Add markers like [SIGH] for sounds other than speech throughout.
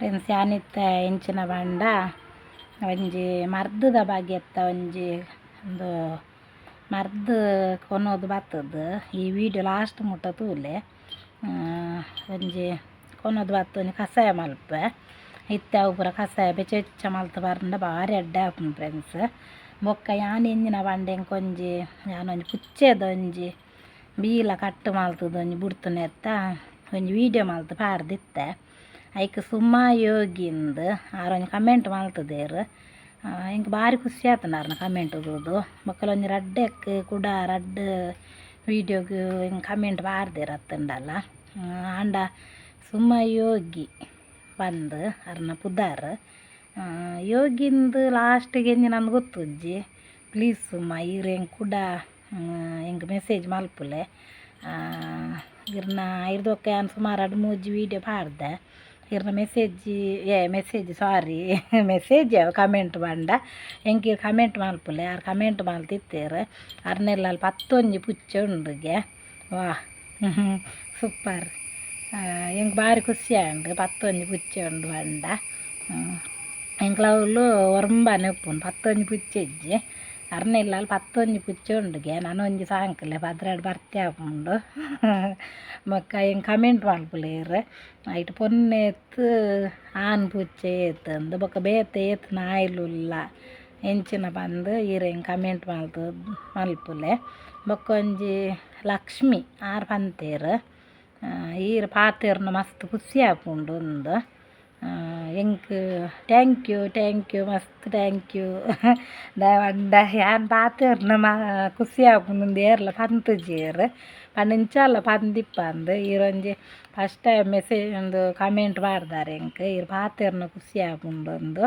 Friends ಯಾನಿತ್ತ? ಇಂಚಿನ ಬಂಡ. ಒಂಜಿ ಮರ್ದದ ಭಾಗ್ಯತ್ತ ಒಂಜಿ ಒಂದು ಮರ್ದ ಕೊನೋದು ಬತ್ತದ. ಈ ವಿಡಿಯೋ ಲಾಸ್ಟ್ ಮುಟ್ಟ ತೂಲೆ ಒಂಜಿ ಕೊನೋದು ಬತ್ತ ಒಂಜಿ ಕಸಾಯ ಮಲ್ಪ. ಇತ್ತೆ ಪೂರ ಕಷಾಯ ಬೆಚ್ಚ ಮಲ್ತ ಬರ್ಂಡ ಭಾರಿ ಅಡ್ಡ ಫ್ರೆಂಡ್ಸ್ ಬೊಕ್ಕ ಯಾನ್ ಇಂದಿನ ಬಂಡೆ ಕೊಂಜಿ ಯಾನೊಂಜಿ ಪುಚ್ಚೆದ ಒಂಜಿ ಬೀಲ ಕಟ್ಟು ಮಲ್ತದ ಒಂಜಿ ಬುಡ್ತುನೆತ್ತ ಒಂಜಿ ವಿಡಿಯೋ ಮಲ್ತು ಪಾಡ್ದಿತ್ತೆ ಐಕ್ ಸುಮ್ಮ ಯೋಗಿಂದ ಆರೊಂಜಿ ಕಮೆಂಟ್ ಮಲ್ತದೇರು ಹಿಂಗೆ ಭಾರಿ ಖುಷಿ ಆತನಾರ್ನ ಕಮೆಂಟ್ ಓದೋದು ಮಕ್ಕಳೊಂದು ರಡ್ಡೆಕ್ ಕೂಡ ರಡ್ಡ ವೀಡಿಯೋಗೆ ಹಿಂಗೆ ಕಮೆಂಟ್ ಪಾಡ್ದೇರು ಅತ್ತಂಡಲ್ಲ. ಆಂಡ ಸುಮ್ಮ ಯೋಗಿ ಬಂದು ಅರ್ನ ಪುದಾರ್. ಯೋಗಿಂದು ಲಾಸ್ಟಿಗೆ ಎಂಜಿ ನಂದು ಗೊತ್ತುಜ್ಜಿ ಪ್ಲೀಸ್ ಸುಮ್ಮ ಇವ್ರು ಹೆಂಗೆ ಕೂಡ ಹಿಂಗೆ ಮೆಸೇಜ್ ಮಲ್ಪುಲೆ. ಇರ್ನ ಇರ್ದೊಕ್ಕ ಯಾನ್ ಸುಮಾರು ಎರಡು ಮೂಜಿ ವೀಡಿಯೋ ಪಾಡ್ದೆ ಇರ್ನ ಮೆಸೇಜ್ ಏ ಮೆಸೇಜ್ ಸಾರಿ ಮೆಸೇಜ್ ಕಮೆಂಟ್ ಬಂಡ ಎಂಕಿ ಕಮೆಂಟ್ ಮಲ್ಪುಲೆ ಯಾರು ಕಮೆಂಟ್ ಮಲ್ತಿತ್ತೇರು ಅರ್ನೆಲ್ಲ ಅಲ್ಲಿ ಪತ್ತೊಂಜಿ ಪುಚ್ಚ ಉಂಡುಗೆ ವಾ [LAUGHS] ಸೂಪರ್ ಎಂಕ್ ಭಾರಿ ಖುಷಿ ಆಂಡು ಪತ್ತೊಂಜಿ ಪುಚ್ಚ ಉಂಡು ಬಂಡ ಎಂಕ್ಲವ್ಲು ಒರಂಬನೆ ಉಪ್ಪುಂಡು ಪತ್ತೊಂಜಿ ಪುಚ್ಚೆಜ್ಜಿ ಅರ್ನೆಲ್ಲ ಅಲ್ಲಿ ಪತ್ತೊಂಜಿ ಪುಚ್ಚ ಉಂಡುಗೆ ನಾನು ಒಂಜಿ ಸಾಂಕಲೆ ಭದ್ರಾಡ್ ಬರ್ತೆ ಆಪುಂಡು ಬೊಕ್ಕ ಎಂಕ್ ಕಮೆಂಟ್ ಮಲ್ಪುಲೇರು ಐಟ್ ಪೊನ್ನೆ ಎತ್ತು ಆನ್ ಪುಚ್ಚೆ ಏತ್ ಅಂದು ಬೊಕ್ಕ ಬೇತೆ ಏತ್ ನಾಯ್ಲುಲ್ಲ ಎಂಚಿನ ಬಂದು ಈರ್ ಹೆಂಗೆ ಕಮೆಂಟ್ ಮಲ್ತು ಮಲ್ಪುಲೆ ಬೊಕ್ಕ ಒಂಜಿ ಲಕ್ಷ್ಮಿ ಆರು ಪಂತೇರು ಈರ್ ಪಾತೆರ್ನ ಮಸ್ತ್ ಖುಷಿ ಆಪುಂಡು ಉಂದು ಎಂಕ್ ಟ್ಯಾಂಕ್ ಯು ಟ್ಯಾಂಕ್ ಯು ಮಸ್ತ್ ಟ್ಯಾಂಕ್ ಯು ದಾಯವಂಡ ಯಾನ್ ಪಾತೆರ್ನ ಮ ಖುಷಿ ಆಪುಂಡು ಏರ್ಲ ಪಂತುಜೇರ್ ಪಂಡ ಇಂಚಾಲ ಪಂದಿಪ್ಪಂದು ಈರೊಂಜಿ ಫಸ್ಟ್ ಟೈಮ್ ಮೆಸೇಜ್ ಒಂದು ಕಮೆಂಟ್ ಮಾಡ್ದಾರೆ ಎಂಕ್ ಈರ್ ಪಾತೆರ್ನ ಖುಷಿ ಆಪುಂಡು ಒಂದು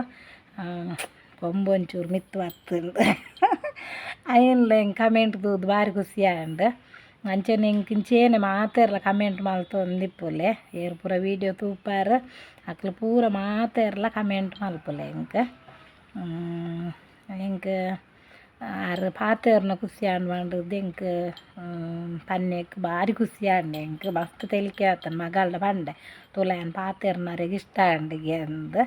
ಕೊಂಬೊಂಚೂರು ಮಿತ್ತು ಬತ್ತುಂಡು ಅಯ್ಯನ್ಲ ಹೆಂಗೆ ಕಮೆಂಟ್ ತೂದು ಭಾರಿ ಖುಷಿ ಆಂಡ್ ಅಂಚನೆ ಇಂಕ್ ಇಂಚೇನೆ ಮಾತೆರ್ಲ ಕಮೆಂಟ್ ಮಲ್ತೊಂದಿಪ್ಪುಲೆ ಏರ್ ಪೂರ ವೀಡಿಯೋ ತೂಪಾರ್ ಅಕ್ಲು ಪೂರ ಮಾತೆರ್ಲ ಕಮೆಂಟ್ ಮಲ್ಪುಲೆ ಇಂಕ್ ಎಂಕ್ ಆರ್ ಪಾತೆರ್ನ ಖುಷಿ ಆಂಡ್ ಪಂಡದು ಎಂಕ್ ಪನ್ನೆಕ್ ಭಾರಿ ಖುಷಿ ಆಂಡೆ ಎಂಕ್ ಮಸ್ತ್ ತೆಲಿಕೆ ಆತನ ಮಗಲ್ಡ ಪಂಡೆ. ತುಲಾಯನ್ ಪಾತೆರ್ನರೆಗ್ ಇಷ್ಟ ಆಂಡಿಗೆ ಅಂದ್.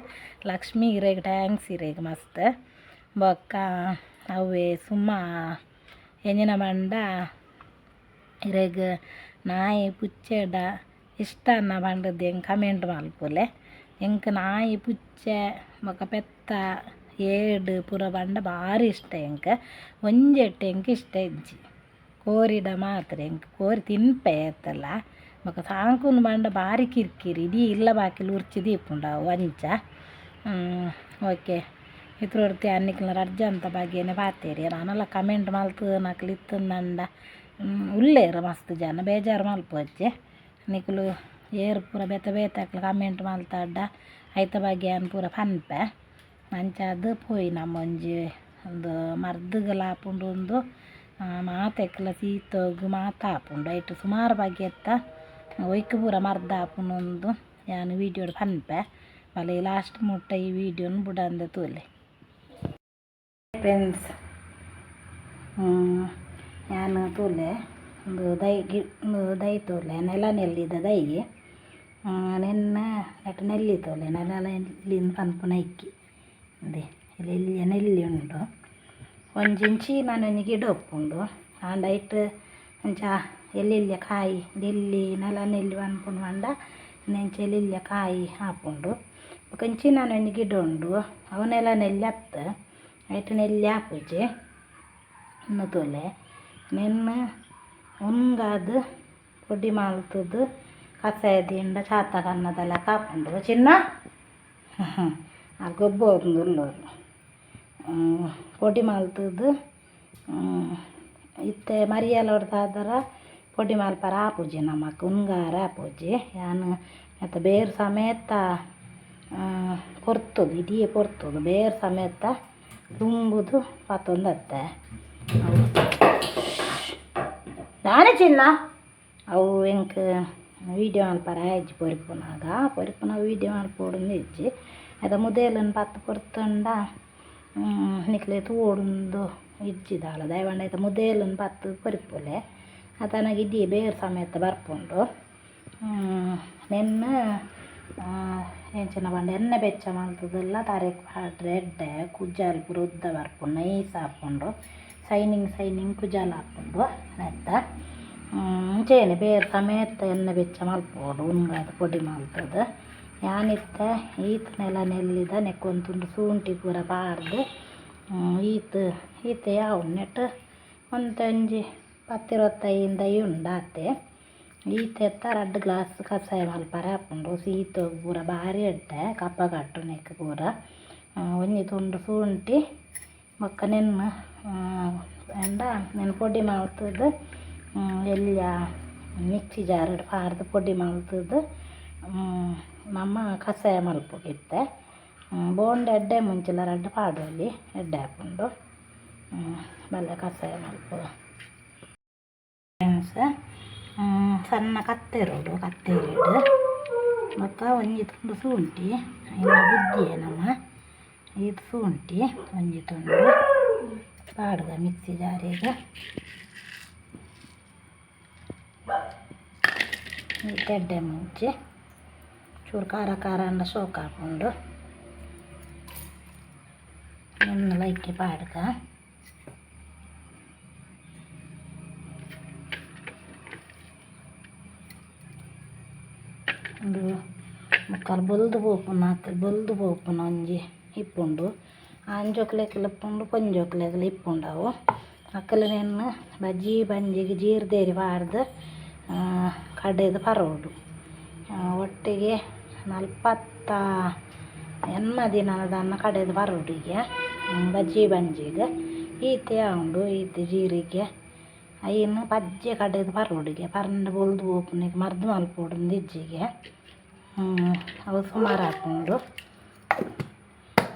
ಲಕ್ಷ್ಮಿ ಇರೆಗ್, ಟ್ಯಾಂಕ್ಸ್ ಇರೆಗ್ ಮಸ್ತ್. ಬೊಕ್ಕ ಅವೇ ಸುಮ್ಮ ಎಂಜಿನ ಮಂಡ ಇರೆಗ್ ನಾಯಿ, ಪುಚ್ಚೆಡ ಇಷ್ಟನ್ನ ಪಂಡದು ಎಂಕ್ ಕಮೆಂಟ್ ಮಲ್ಪುಲೆ ಎಂಕ್ ನಾಯಿ, ಪುಚ್ಚೆ ಬೊಕ ಪೆತ್ತ, ಏಡ್, ಪೂರ ಪಂಡ ಭಾರಿ ಇಷ್ಟ ಎಂಕ ಒಂಜೆಟ್ ಎಂಕ್ ಇಷ್ಟ ಇಜ್ಜಿ ಕೋರಿಡ ಮಾತ್ರ ಎಂಕ್ ಕೋರಿ ತಿನ್ಪೆ ಏತ್ತಲ್ಲ ಬೊಕ ಸಾಂಕುನ್ ಪಂಡ ಭಾರಿ ಕಿರಿಕಿರಿ, ಇಡೀ ಇಲ್ಲ ಬಾಕಿಲು ಉರ್ಚಿ ದೀಪುಂಡ ಅವು ಅಂಚ ಓಕೆ. ಇತ್ರೊಡ್ತಿ ಅನ್ನಿಕ್ಲ ರಜ್ಜ ಅಂತ ಬಗ್ಗೆನೆ ಪಾತೆರ್ ನಾನೆಲ್ಲ ಕಮೆಂಟ್ ಮಲ್ತು ನಕ್ಲು ಇತ್ತಂದಂಡ ಉಲ್ಲೇರು ಮಸ್ತ್ ಜನ ಬೇಜಾರು ಮಲ್ಪೊಚ್ಚೆ ನಿಕ್ಲು ಏರು ಪೂರ ಬೇತೆ ಬೇತಾಕ್ಲ ಕಮೆಂಟ್ ಮಲ್ತಾಡ್ಡ ಐತ ಬಗ್ಗೆ ಅನ್ ಪೂರ ಪನ್ಪೆ ಅಂಚಾದ್ ಪೋಯಿ ನಮ್ಮೊಂಜಿ ಒಂದು ಮರ್ದಗ ಆಪುಂಡು ಒಂದು ಮಾತೆಕ್ಲ ಸೀತೋಗು ಮಾತಾಪುಂಡು ಐಟ್ ಸುಮಾರು ಬಗ್ಗೆ ಒಯ್ಕ ಪೂರ ಮರ್ದ ಆಪುನೊಂದು ಯಾನ್ ವೀಡಿಯೋಡು ಪನ್ಪೆ ಮಲೆ ಲಾಸ್ಟ್ ಮುಟ್ಟ ಈ ವೀಡಿಯೋನು ಬುಡಂದ ತೂಲೆ ಫ್ರೆಂಡ್ಸ್ ನಾನು ತೂಲೆ ಒಂದು ದೈ ಗಿ ದೈ ತೂಲೆ ನೆಲ ನೆಲ್ಲಿದ ದೈಗೆ ನೆನ್ನ ನೆಟ್ಟು ನೆಲ್ಲಿ ತೂಲೆ ನೆಲ ನೆಲ್ಲಿ ಪನ್ಪುನ ಇಕ್ಕಿ ಅದೇ ಇಲ್ಲಿ ನೆಲ್ಲಿ ಉಂಡು ಒಂಜಿಂಚಿ ನಾನು ಒಂಜಿ ಗಿಡ ಉಪ್ಪುಂಡು ಆಂಡ ಐಟ್ ಅಂಚ ಎಲ್ಲೆಲ್ಲಿಯ ಕಾಯಿ ನೆಲ್ಲಿ ನೆಲ ನೆಲ್ಲಿ ಪನ್ಪುನ ಮಂಡ ನೆಂಚ ಎಲ್ಲೆಲ್ಲಿಯ ಕಾಯಿ ಆಪುಂಡು ಕಂಚಿ ನಾನು ಒಂಜಿ ಗಿಡ ಉಂಡು ಅವನೆಲ್ಲ ನೆಲ್ಲಿ ಅತ್ತ ಐಟ್ ನೆಲ್ಲಿ ಇನ್ನು ತೋಲೆ ನೆನ್ನ ಉಂಗಾದ ಪುಡಿ ಮಲ್ತುದು ಕಸಾಯದಿಂದ ಚಾತ ಕನ್ನದೆಲ್ಲ ಕಾಪುಂಡು ಚಿನ್ನ? [LAUGHS] ಆ ಗೊಬ್ಬು ಒಂದು ಉಳ್ಳೋರು ಪೊಡಿ ಮಾಲ್ತದ್ದು ಇತ್ತೆ ಪುಡಿ ಹೊಡ್ದಾದರ ಪೊಡಿ ಪೂಜೆ ಆಪುಜಿ ನಮಕ್, ಉಂಗಾರ ಆಪುಜಿ. ಯಾನು ಮತ್ತು ಬೇರು ಸಮೇತ ಕೊರ್ತುದು, ಇಡೀ ಕೊರ್ತುದು ಬೇರು ಸಮೇತ ತುಂಬುದು ಪತ್ತೊಂದತ್ತೆ. ಅವು ದಾನೆ ಚಿನ್ನ ಅವು ಎಂಕ್ ವೀಡಿಯೋ ಮಲ್ಪರ ಹೆಜ್ಜಿ ಪೊರಿಪುನಾಗ ಪೊರಿಪುನ ವೀಡಿಯೋ ಮಲ್ಪೊಡು ಹೆಜ್ಜಿ ಅದ ಮುದೇಲನ್ ಪತ್ತು ಕೊರ್ತಂಡ ನಿಕ್ಲೆ ತೂವೊಂದು ಇಜ್ಜಿದಾಳ ದಯವಂಡ ಐತ ಮುದೇಲನ್ ಪತ್ತು ಕೊರಿಪುಲೆ ಆತನಗ ಇಡೀ ಬೇರು ಸಮೇತ ಬರ್ಪುಂಡು ನೆನ್ನ ಎಂಚಿನ ಪಂಡ ಎಣ್ಣೆ ಬೆಚ್ಚ ಮಲ್ತದೆಲ್ಲ ತಾರೆಗ್ ಪಾಡ್ರೆ ಎಡ್ಡೆ ಕುಜ್ಜಾಲ್ ಪೂರ ಉದ್ದ ಬರ್ಪುಂಡು ನೈಸ್ ಹಾಕ್ಕೊಂಡು ಸೈನಿಂಗ್ ಸೈನಿಂಗ್ ಕುಜಾಲ ಹಾಕ್ಕೊಂಡು ನೆತ್ತ ಮುಂಚೆನೆ ಬೇರೆ ಸಮೇತ ಎಣ್ಣೆ ಬೆಚ್ಚ ಮಲ್ಪೋಡು ಉಂಗಾದ ಪೊಡಿ ಮಲ್ತದ ಯಾನಿತ್ತ, ಈತ ನೆಲ ನೆಲ್ಲಿದ ನೆಕ್ಕೊಂತುಂಡು ಶುಂಠಿ ಪೂರ ಬಾರ್ದು ಈತ ಈತ ಯಾವ ನೆಟ್ಟು ಒಂತೊಂಜಿ ಪತ್ತಿರವತ್ತೈಯಿಂದ ಉಂಡಾತೆ ಈತ ಎತ್ತ ಗ್ಲಾಸ್ ಕಸಾಯ ಮಲ್ಪಾರ ಹಾಕೊಂಡು ಸೀತ ಪೂರ ಬಾರಿ ಎಡ್ಡೆ, ಕಪ್ಪ ಕಟ್ಟು ನೆಕ್ ಪೂರ. ಒಂಜಿ ತುಂಡು ಶುಂಠಿ ಬೊಕ್ಕ ನೆನ್ನ ಎಂಡ ನೆನ್ ಪೊಡಿ ಮಲ್ತದ್ದು ಎಲ್ಯ ಮಿಕ್ಸಿ ಜಾರಡ್ ಪಾರ್ದು ಪೊಡಿ ಮಲ್ತದ್ದು ನಮ್ಮ ಕಷಾಯ ಮಲ್ಪೊಗಿತ್ತೆ. ಬೋಂಡ ಎಡ್ಡೆ ಮುಂಚಿಲ ರಡ್ಡ್ ಪಾಡೊಲಿ ಎಡ್ಡೆ ಹಾಕೊಂಡು ಬಲ್ಲ ಕಷಾಯ ಮಲ್ಪು. ಫ್ರೆಂಡ್ಸ್ ಸಣ್ಣ ಕತ್ತೆ ಕತ್ತೆರಿಡು ಬೊಕ್ಕ ಒಂಜಿ ತುಂಡು ಶುಂಠಿ ಬುದ್ಧಿಯೇ ನಮ್ಮ ಇದು ಶುಂಠಿ ಒಂಜಿ ತುಂಡು ಪಾಡ್ಗ ಮಿಕ್ಸಿ ಜಾರಿಗೆ ಈ ತೆಡ್ಡೆ ಮುಂಚೆ ಚೂರು ಖಾರ ಖಾರ ಅಂಡ ಸೋಕ್ ಹಾಕೊಂಡು ಎಣ್ಣೆ ಲೈಕ್ಕೆ ಪಾಡ್ಗ ಒಂದು ಮುಕ್ಕಾಲು ಬೊಲ್ದು ಪೋಪುನ ಹಾಕಿ ಬೊಲ್ದು ಪೋಪುನ ಒಂಜಿ ಆಂಜೋಕ್ಲೆಗ್ಲ ಇಪ್ಪುಂಡು ಪೊಂಜೋಕ್ಲೆಗ್ಲ ಇಪ್ಪುಂಡವು. ಅಕ್ಕಲು ನೆನ್ನು ಬಜ್ಜಿ ಬಂಜಿಗೆ ಜೀರ್ದೇರಿ ಪಾಡ್ದು ಕಡೆದು ಪರೋಡು. ಒಟ್ಟಿಗೆ ನಲ್ಪತ್ತ ಎನ್ನ ದಿನದನ್ನ ಕಡೆದು ಪರೋಡಿಗೆ ಬಜ್ಜಿ ಬಂಜಿಗೆ ಈತೆ ಉಂಡು, ಈತೆ ಜೀರಿಗೆ. ಅಯ್ಯನ್ನು ಬಜ್ಜೆ ಕಡೆದು ಪರೋಡಿಗೆ ಪರಂಡ ಬೊಲ್ದು ಪೋಪುನಿಗೆ ಮರ್ದು ಮಲ್ಪೋಡು ಹಾಕ್ಕೊಂಡು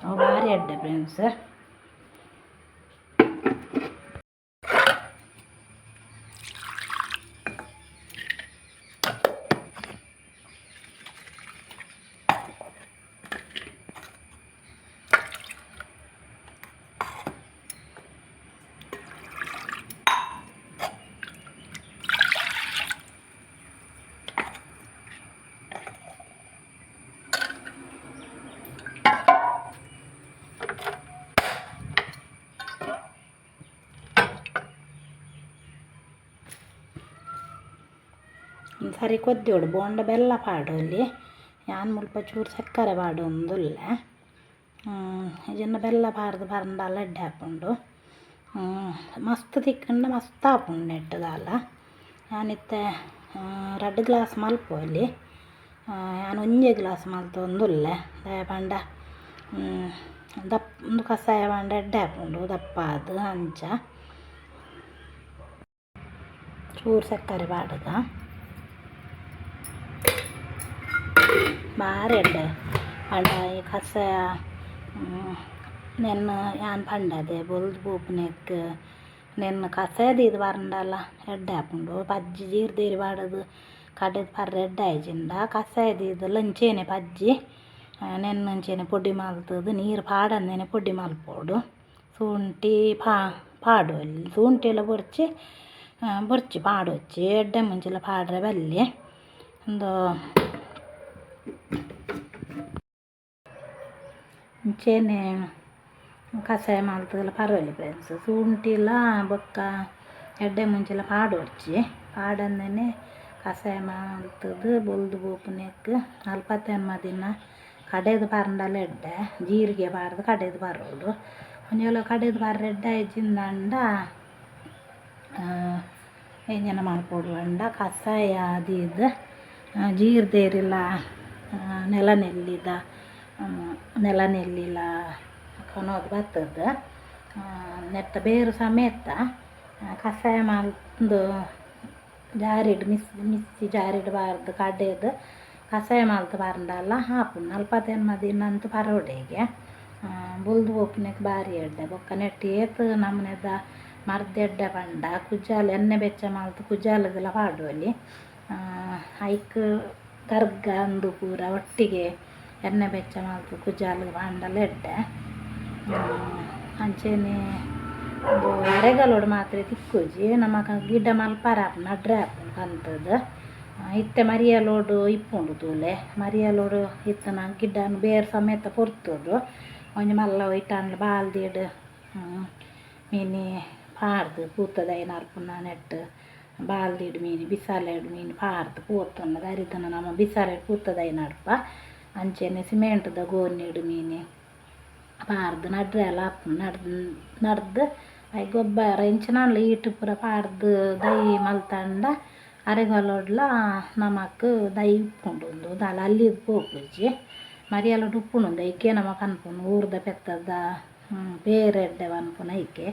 ಅವು ಭಾರಿ ಅಡ್ಡೆ ಫ್ರೆಂಡ್ಸ್ ಸರಿ ಕೊದ್ದಿಡು ಬೋಂಡ ಬೆಲ್ಲ ಪಾಡು ಅಲ್ಲಿ. ಯಾನ್ ಮುಲ್ಪ ಚೂರು ಸಕ್ಕರೆ ಪಾಡು ಒಂದುಲ್ಲ ಇದನ್ನು ಬೆಲ್ಲ ಪಾರ್ದು ಪರಂಡಲ ಎಡ್ಡೆ ಹಾಕೊಂಡು ಮಸ್ತ್ ತಿಕ್ಕಂಡು ಮಸ್ತ್ ಆಪುಂಡು ನೆಟ್ಟದಲ್ಲ ದಾಲ ಯಾನಿತ್ತೆ ರಡ್ಡ್ ಗ್ಲಾಸ್ ಮಲ್ಪು ಅಲ್ಲಿ. ಯಾನ್ ಒಂಜೇ ಗ್ಲಾಸ್ ಮಲ್ತು ಒಂದುಲ್ಲ ದಾಯ ಪಂಡ ದಪ್ಪ ಒಂದು ಕಷಾಯ ಪಂಡ ಎಡ್ಡೆ ಹಾಕೊಂಡು ದಪ್ಪ ಆದ್ ಅಂಚ ಚೂರು ಸಕ್ಕರೆ ಪಾಡ್ಗ ಬಾರಿ ಎಡ್ಡೆ ಪಂಡ ಈ ಕಷಾಯ ನೆನ್ನ ಯಾನ್ ಪಂಡದೆ ಬೊಲ್ದು ಪೋಪುನೆಕ್ ನೆನ್ನ ಕಷಾಯ ದೀದು ಪರಂಡಲ ಎಡ್ಡೆ ಹಾಕೊಂಡು ಪಜ್ಜಿ ಜೀರ್ದೇರಿ ಪಾಡದು ಕಡೆದು ಪರ್ರೆ ಎಡ್ಡೆ ಆಯ್ಜಿಂಡ ಕಷಾಯ ದೀದು ಲಂಚೇನೆ ಪಜ್ಜಿ ನೆನ್ನಂಚೇನೆ ಪೊಡಿ ಮಲ್ತದು ನೀರು ಪಾಡಂದೇನೆ ಪೊಡಿ ಮಲ್ಪೋಡು ಶುಂಠಿ ಪಾ ಪಾಡು ಅಲ್ಲಿ ಶುಂಠಿ ಎಲ್ಲ ಬೊರ್ಚಿ ಬೊರ್ಚಿ ಪಾಡೊಚ್ಚಿ ಎಡ್ಡೆ ಮುಂಚಿಲ ಪಾಡ್ರೆ ಬಲ್ಲೆ ಒಂದು ಇಂಚೆನೆ ಕಷಾಯ ಮಾಡ್ತದಲ್ಲ ಪರವಾಗಿಲ್ಲ ಫ್ರೆಂಡ್ಸ್ ಶುಂಠಿಲ ಬೊಕ್ಕ, ಎಡ್ಡೆ ಮುಂಚೆಲ ಪಾಡೊರ್ಚಿ ಪಾಡಂದೆನೆ ಕಷಾಯ ಮಲ್ತದು ಬೊಲ್ದು ಪೋಪುನೆಕ್ ನಲ್ಪತ್ತೆನ್ಮ ದಿನ ಕಡೆದು ಪರಂಡಲ ಎಡ್ಡೆ. ಜೀರಿಗೆ ಪಾಡ್ದು ಕಡೆದು ಬರೋಡು ಒಂಜೊಲ ಕಡೆದು ಪಾರ್ರೆ ಎಡ್ಡೆ ಆಯ್ಜಿಂದಂಡ ಎಂಜನ ಮಲ್ಪೊಡು ಪಂಡ ಕಷಾಯ ದೀದ್ ಜೀರ್ದೇರಿಲ್ಲ ನೆಲ ನೆಲ್ಲಿದ ನೆಲ ನಿಲ್ಲಿಲ್ಲ ಕೊನೋದು ಬತ್ತದ ನೆಟ್ಟ ಬೇರು ಸಮೇತ ಕಷಾಯ ಮಾಡಿದು ಜಾರಿಡ್, ಮಿಸ್, ಮಿಸ್ಸಿ ಜಾರಿಡ್ ಬಾರ್ದು ಕಡೆದು ಕಷಾಯ ಮಲ್ತು ಬರಂಡಲ್ಲ ಹಾಪು ನಲ್ಪತ್ತೇನು ದಿನ ಅಂತು ಪರೋಡೆಗೆ ಬುಲ್ದು ಪೋಪುನೆಗ್ ಬಾರಿ ಎಡ್ಡೆ. ಬೊಕ್ಕ ನೆಟ್ಟ್ ಏತ್ ನಮುನೆದ ಮರ್ದ್ ಎಡ್ಡೆ ಪಂಡ. ಕುಜಾಲ್ ಎಣ್ಣೆ ಬೆಚ್ಚ ಮಾಲ್ತು ಕುಜಾಲಗ್ಲ ಪಾಡುವಲ್ಲಿ. ಐಕ್ ಕರ್ಗ ಅಂದು ಪೂರ ಒಟ್ಟಿಗೆ ಎಣ್ಣೆ ಬೆಚ್ಚ ಮಾಡಬೇಕು ಕುಜಾಲ್ ಪಂಡಲ ಎಡ್ಡೆ. ಅಂಚೆನೆ ಒಂದು ಅರೆಗಲೋಡು ಮಾತ್ರ ತಿಕ್ಕುಜಿ. ನಮಗ ಗಿಡ ಮಲ್ಪರೆ ಆಪುಂಡು ಅಡ್ರೆ ಆಪುಂಡು ಕಂತುದು ಇತ್ತೆ ಮರಿಯಲೋಡು ಇಪ್ಪುಂಡು ತೂಲೆ. ಮರಿಯಲೋಡು ಇತ್ತನ ಗಿಡ್ಡನ ಬೇರ್ ಸಮೇತ ಪೊರ್ತುದು. ಒಂಜಿ ಮಲ್ಲ ಇಟ್ಟಂಡ್ಲ ಬಾಲ್ದಿಡ್ ಮೀನಿ ಪಾರ್ದು ಪೂತದೈನ ಅರ್ಪುನ ನೆಟ್ಟು ಬಾಲ್ದಿಡ್ ಮೀನು, ಬಿಸಾಲೆಡ್ ಮೀನು ಪಾರ್ದು ಪೋತುಂಡ ಅರಿತನ ನಮ್ಮ ಬಿಸಾಲೆಡ್ ಪೂತದೈನ ಅಡ್ಪ ಅಂಚೆನೆ ಸಿಮೆಂಟ್ದ ಗೋನಿಡ್ ಮೀನು ಪಾರ್ದು ನಡ್ರೆ ಎಲ್ಲ ಆಪುಂಡು ನಡ್ದು ನಡ್ದು ಐ ಗೊಬ್ಬರ ಇಂಚಿನಾನ್ಲ ಈಟ್ ಪೂರ ಪಾರ್ದು ದೈ ಮಲ್ತಂಡ ಅರೆಗೊಲೊಡ್ಲ ನಮಕ್ ದೈ ಉಪ್ಪುಂಡು ದಾಲ ಅಲ್ಲಿದ್ ಪೋಪುಜಿ ಮರಿಯಲೊಡು ಉಪ್ಪುಂಡು ಐಕೆ ನಮ ಕನ್ಪುನು ಊರ್ದ ಪೆತ್ತದ ಬೇರೆಡ್ಡೆ ಪನ್ಪುನ ಐಕೆ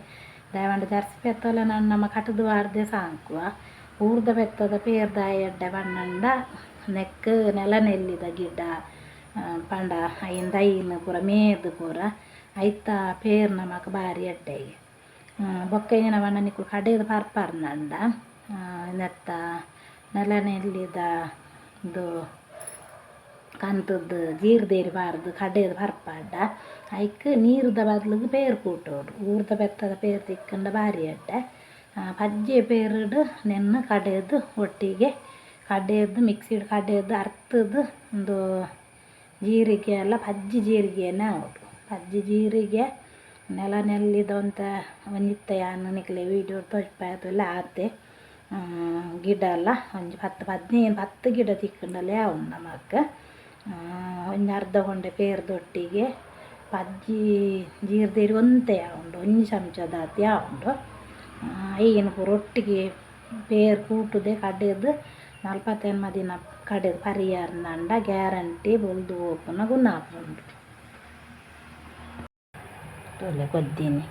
ದಯವಂಡ ಜರ್ಸಿ ಪೆತ್ತೊಲೆ ನನ್ನ ನಮ ಕಟುದು ವಾರ್ದೆ ಸಾಂಕುವ ಊರ್ದ ಪೆತ್ತದ ಪೇರ್ದಾಯ ಎಡ್ಡೆ ಬಣ್ಣಂಡ ನೆಕ್ ನೆಲ ನೆಲ್ಲಿದ ಗಿಡ್ಡ ಪಂಡ ಐನ್ ದೈನ್ ಪೂರ ಮೇದ ಪೂರ ಐತ ಪೇರ್ ನಮಕ್ ಬಾರಿ ಅಡ್ಡೆಗೆ. ಬೊಕ್ಕ ಬಣ್ಣ ನಿಕ್ಕು ಕಡೆದು ಪರ್ಪರ್ನಂಡ ನೆತ್ತ ನೆಲನೆಲ್ಲಿದ ಇದು ಕಂತದ್ದು ಜೀರ್ದೇರಿ ಬಾರ್ದು ಕಡೆದು ಪರ್ಪಾಡ ಐಕ್ ನೀರ್ದ ಬದಲಿಗೆ ಪೇರು ಕೂಟೋಡು. ಊರ್ದ ಬೆತ್ತದ ಪೇರ್ ತಿಕ್ಕಂಡ ಬಾರಿ ಎಡ್ಡೆ ಪಜ್ಜೆ ಪೇರಿಡು ನೆನ್ನ ಕಡೆದು ಒಟ್ಟಿಗೆ ಕಡೆದು ಮಿಕ್ಸಿಡ್ ಕಡೆದು ಅರ್ತದ್ದು ಒಂದು ಜೀರಿಗೆ ಎಲ್ಲ ಪಜ್ಜಿ ಜೀರಿಗೆನೇ ಉಂಟು. ಪಜ್ಜಿ ಜೀರಿಗೆ ನೆಲ ನೆಲ್ಲಿದಂತ ಒಂದಿತ್ತ ನನಗೆ ವೀಡಿಯೋ ತೋಜ್ಪಾಯತುಲ್ಲ ಆತೆ ಗಿಡ ಎಲ್ಲ ಒಂದು ಪತ್ತು ಹದಿನೈದು ಹತ್ತು ಗಿಡ ತಿಕ್ಕಂಡಲೆ ಆವುಂಡು ನಮಕ್ ಒಂದು ಅರ್ಧ ಗೊಂಡೆ ಪೇರ್ದೊಟ್ಟಿಗೆ ಪಜ್ಜಿ ಜೀರ್ದೇರಿ ಒಂತೆ ಆವುಂಡು ಒಂಜಿ ಚಮಚದಾತಿ ಆವುಂಡು ಉಂಡು. ಪೂರ ಒಟ್ಟಿಗೆ ಪೇರ್ ಕೂಟದೆ ಕಡೆದು ನಲ್ಪತ್ತೈನ್ಮ ದಿನ ಕಡೆದು ಪರಿಯಾರ್ನಂಡ ಗ್ಯಾರಂಟಿ ಬೊಲ್ದು ಓಪುನ ಗುನ್ನಾಪುಂಡು ತೋಲೆ ಕೊದ್ದೀನಿ.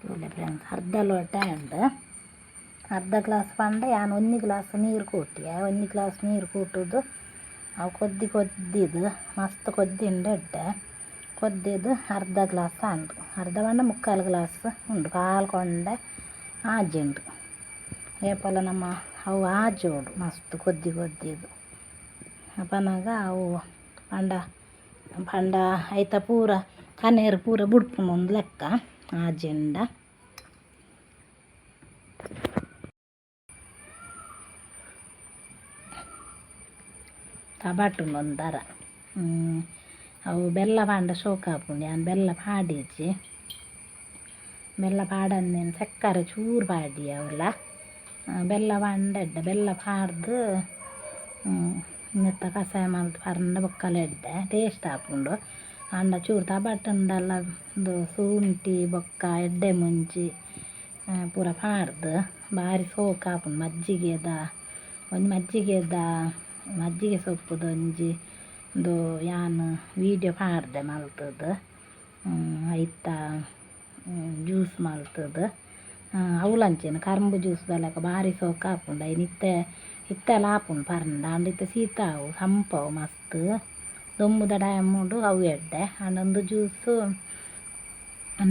ತೋಲೆ ಫ್ರೆಂಡ್ಸ್ ಅರ್ಧ ಲೋಟ ಉಂಡು ಅರ್ಧ ಗ್ಲಾಸ್ ಪಂಡ, ಯಾನು ಒಂದು ಗ್ಲಾಸ್ ನೀರು ಕೂಟಿ ಒಂಜಿ ಗ್ಲಾಸ್ ನೀರು ಕೂಟುದು, ಅವು ಕೊದ್ದಿ ಕೊದ್ದಿದ್ದು ಮಸ್ತ್ ಕೊದ್ದಿಂಡು ಎಡ್ಡೆ ಕೊದ್ದಿದ್ದು ಅರ್ಧ ಗ್ಲಾಸ್ ಆಂಡು ಅರ್ಧ ಪಂಡ ಮುಕ್ಕಾಲು ಗ್ಲಾಸ್ ಉಂಡು ಕಾಲು ಕೊಂಡೆ ಆಜಿಂಡು ಏಪಲ ನಮ್ಮ ಅವು ಆಜೋಡು ಮಸ್ತ್ ಕೊದ್ದಿ ಕೊದ್ದಿದು ಅಪನಾಗ ಅವು ಪಂಡ ಪಂಡ ಐತ ಪೂರ ಕನೇರು ಪೂರ ಬುಡ್ಪುಂಡು ಒಂದು ಲೆಕ್ಕ. ಆಜಿಂಡ ಕಬಾಟುಂಡು ಒಂದರ ಅವು ಬೆಲ್ಲ ಪಾಂಡ ಶೋಕ್ ಆಪುಂಡು ಯಾನ್ ಬೆಲ್ಲ ಪಾಡಿಜ್ಜಿ ಬೆಲ್ಲ ಪಾಡಂದೆನ್ ಸಕ್ಕರೆ ಚೂರು ಪಾಡಿ ಅವಲ್ಲ ಬೆಲ್ಲ ಪಾಂಡೆಡ್ಡೆ ಬೆಲ್ಲ ಪಾಡ್ದು ಇನ್ನತ್ತ ಕಷಾಯ ಮಲ್ತ್ ಪರ್ಂಡ ಬೊಕ್ಕಲೆಡ್ಡೆ ಟೇಸ್ಟ್ ಆಪುಂಡು ಆಂಡ ಚೂರು ತಬಟುಂಡಲ ಇದು ಶುಂಠಿ ಬೊಕ್ಕ, ಎಡ್ಡೆ ಮುಂಚಿ ಪೂರ ಪಾಡ್ದು. ಬಾರಿ ಸೋಕ್ ಆಪುಂಡು ಮಜ್ಜಿಗೆದ, ಒಂಜಿ ಮಜ್ಜಿಗೆದ, ಮಜ್ಜಿಗೆ ಸೊಪ್ಪುದ ಒಂಜಿ. ಒಂದು ಯಾನ್ ವೀಡಿಯೋ ಪಾಡ್ದೆ ಮಲ್ತುದು. ಐತ ಜ್ಯೂಸ್ ಮಲ್ತುದು. ಅವಲಂಚೆನ್, ಕರ್ಂಬು ಜ್ಯೂಸ್ ದಾಲಕ ಬಾರಿ ಸೋಕ ಆಪುಂಡು ಐನ್ ಇತ್ತೆ ಇತ್ತೆಲ ಆಪುಂಡು ಪರ್ಂಡ ಇತ್ತೆ ಸೀತಾವು, ಸಂಪವು ಮಸ್ತ್. ದೊಂಬುದ ಉಂಡು ಅವು ಎಡ್ಡೆ. ಅಂಡೊಂದು ಜ್ಯೂಸ್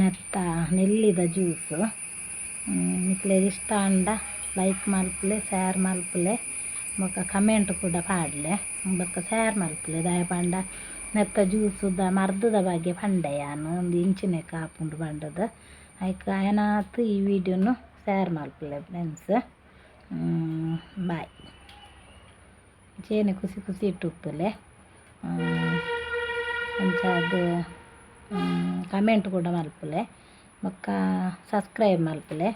ನೆತ್ತ, ನೆಲ್ಲಿದ ಜ್ಯೂಸು ನಿಕ್ಲೆಗ್ ಇಷ್ಟ ಆಂಡ ಲೈಕ್ ಮಲ್ಪುಲೆ ಶೇರ್ ಮಲ್ಪುಲೆ. ಬೊಕ ಕಮೆಂಟ್ ಪೂರ ಪಾಡ್ಲೆ. ಬೊಕ ಶೇರ್ ಮಲ್ಪುಲೆ, ದಾಯ ಪಂಡ, ನೆತ್ತ ಜ್ಯೂಸುದ ಮರ್ದುದ ಬಗ್ಗೆ ಪಂಡ ಯಾನ್? ಒಂದು ಇಂಚಿನೆಕ್ ಆಪುಂಡು ಪಂಡದ. ಐಕ್ ಅಯನಾತ್ ಈ ವಿಡಿಯೋನು ಶೇರ್ ಮಲ್ಪುಲೆ ಫ್ರೆಂಡ್ಸ್ ಬಾಯ್. ಜೇನೆ ಖುಷಿ ಖುಷಿ ಇಟ್ಟುಪ್ಪಲೆ ಅದು ಕಮೆಂಟ್ ಕೂಡ ಮಲ್ಪುಲೆ. ಬೊಕ್ಕ ಸಬ್ಸ್ಕ್ರೈಬ್ ಮಲ್ಪುಲೆ.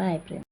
Bye friends